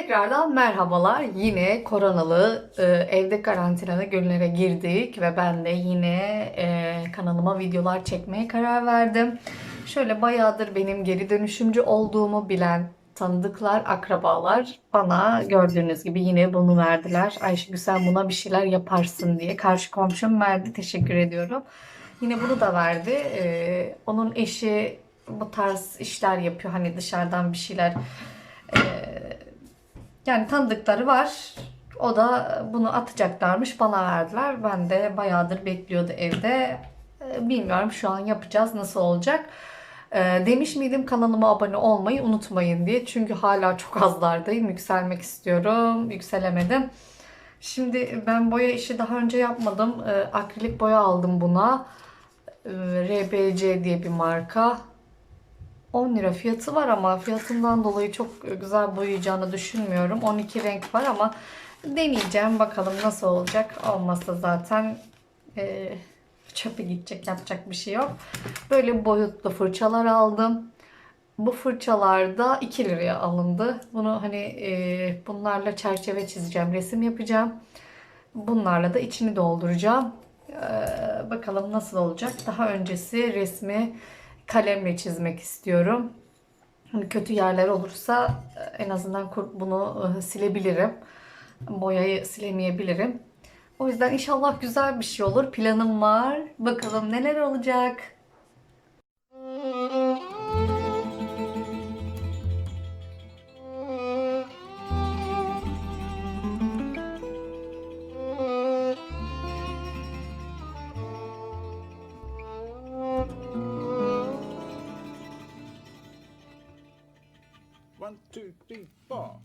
Tekrardan merhabalar. Yine koronalı e, evde karantinalı günlere girdik ve ben de yine e, kanalıma videolar çekmeye karar verdim. Şöyle bayağıdır benim geri dönüşümcü olduğumu bilen tanıdıklar, akrabalar bana gördüğünüz gibi yine bunu verdiler. Ayşegül sen buna bir şeyler yaparsın diye. Karşı komşum verdi. Teşekkür ediyorum. Yine bunu da verdi. E, onun eşi bu tarz işler yapıyor. Hani dışarıdan bir şeyler yani tanıdıkları var. O da bunu atacaklarmış. Bana verdiler. Ben de bayağıdır bekliyordu evde. Ee, Bilmiyorum şu an yapacağız. Nasıl olacak? Ee, demiş miydim kanalıma abone olmayı unutmayın diye. Çünkü hala çok azlardayım. Yükselmek istiyorum. Yükselemedim. Şimdi ben boya işi daha önce yapmadım. Ee, akrilik boya aldım buna. RBC diye bir marka. 10 lira fiyatı var ama fiyatından dolayı çok güzel boyayacağını düşünmüyorum. 12 renk var ama deneyeceğim bakalım nasıl olacak. Olmazsa zaten e, çöpe gidecek yapacak bir şey yok. Böyle boyutlu fırçalar aldım. Bu fırçalar da 2 liraya alındı. Bunu hani e, bunlarla çerçeve çizeceğim, resim yapacağım. Bunlarla da içini dolduracağım. Ee, bakalım nasıl olacak. Daha öncesi resmi kalemle çizmek istiyorum. Hani kötü yerler olursa e, en azından bunu e, silebilirim. Boyayı silemeyebilirim. O yüzden inşallah güzel bir şey olur. Planım var. Bakalım neler olacak. One, two, three, four.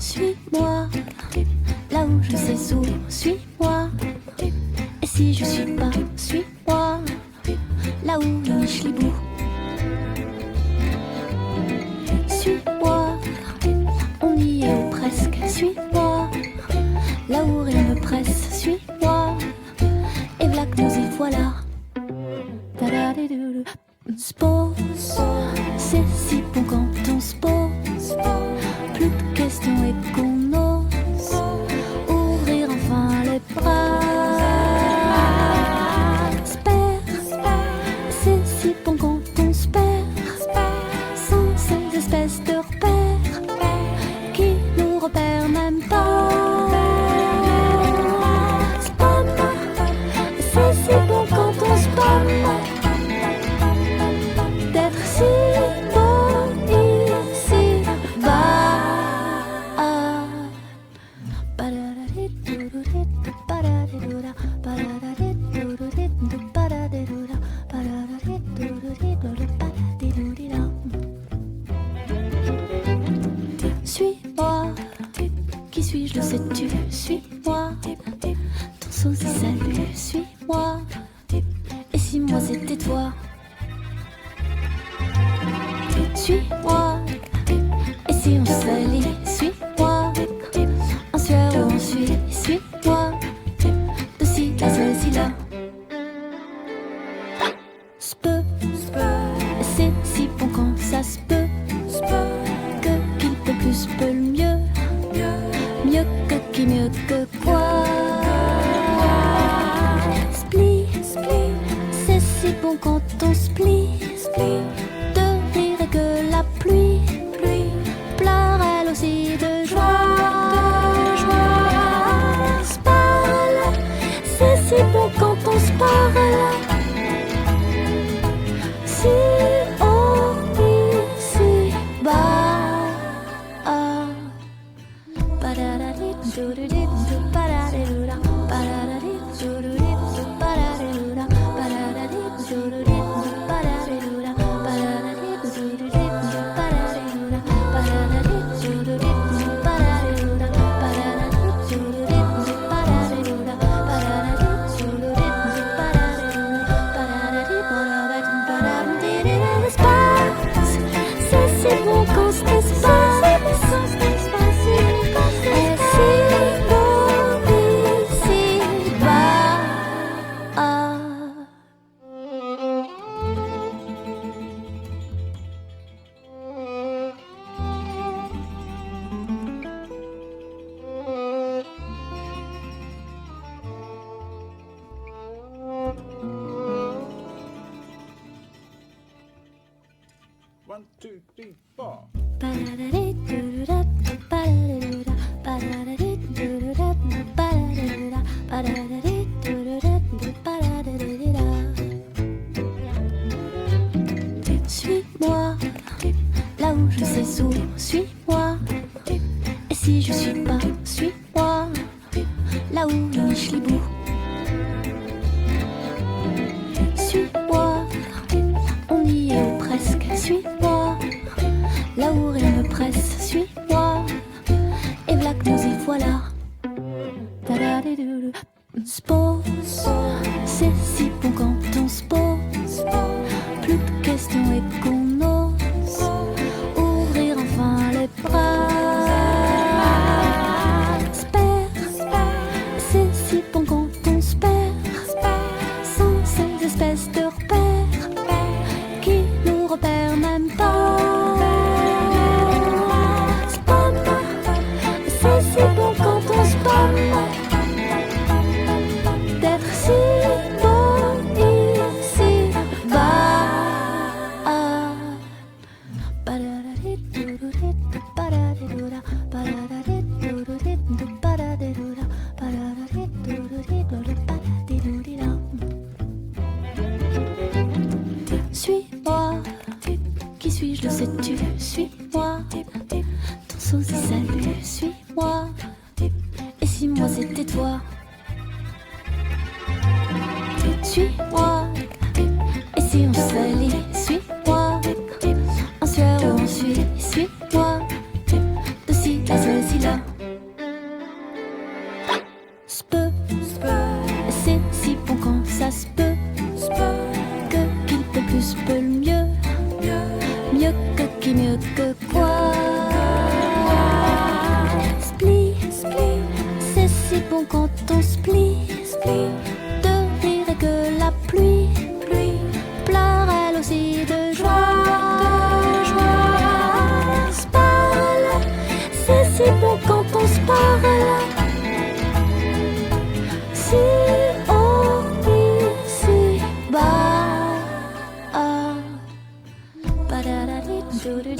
Suis-moi, là où je sais où, suis-moi. Et si je suis pas, suis-moi, là où niche voilà. Spose, c'est si bon quand on se pose. Plus de questions et qu'on ose ouvrir enfin les bras. C'est si bon quand on se. Sans ces espèces de salut, suis-moi. Et si moi c'était toi suis-moi. Et si on salit, suis-moi. En sueur ou en suie, suis-moi. De ci, là, ceci, là. Se peut, et c'est si bon quand ça se peut. Quand on split. De rire et que la pluie, pluie pleure elle aussi de joie. De joie. Se parle, c'est si bon quand on se parle. Si haut ici bas. si tu suis qui mieux que quoi Split, split, c'est si bon quand on split, split De rire et que la pluie, pluie Pleure elle aussi de joie, de joie Spal, c'est si bon quand on se parle. do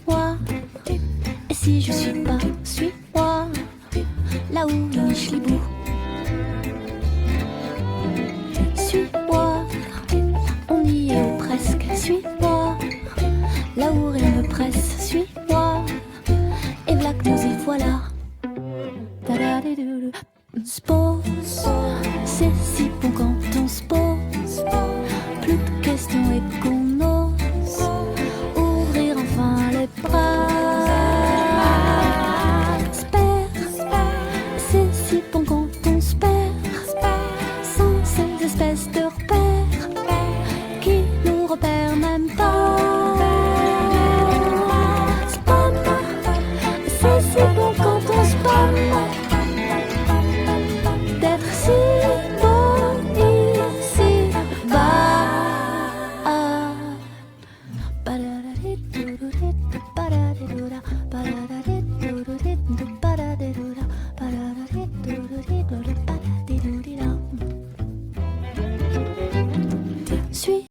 là où rien ne presse, suis-moi. Et blague nous y voilà.